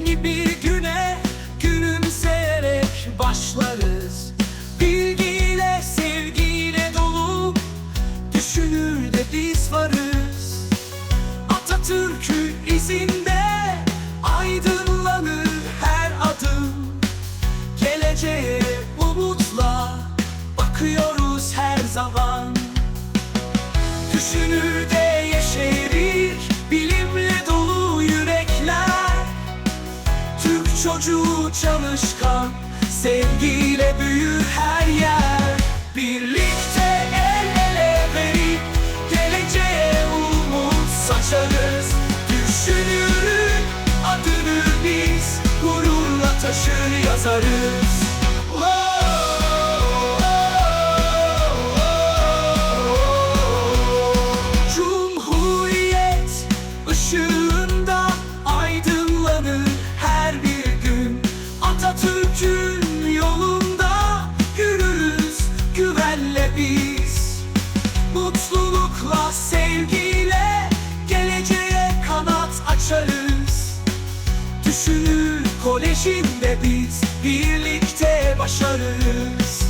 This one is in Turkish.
Yeni bir güne gülümseyerek başlarız. Bilgiyle, sevgiyle dolu Düşünür de biz varız. Atatürk'ü izinde aydınlanır her adım. Geleceğe umutla bakıyoruz her zaman. Düşünür de yeşerir çocuğu çalışkan sevgiyle büyür her yer. Birlikte el ele verip geleceğe umut saçarız. Düşünürün adını biz gururla taşır yazarız kolejinde biz birlikte başarırız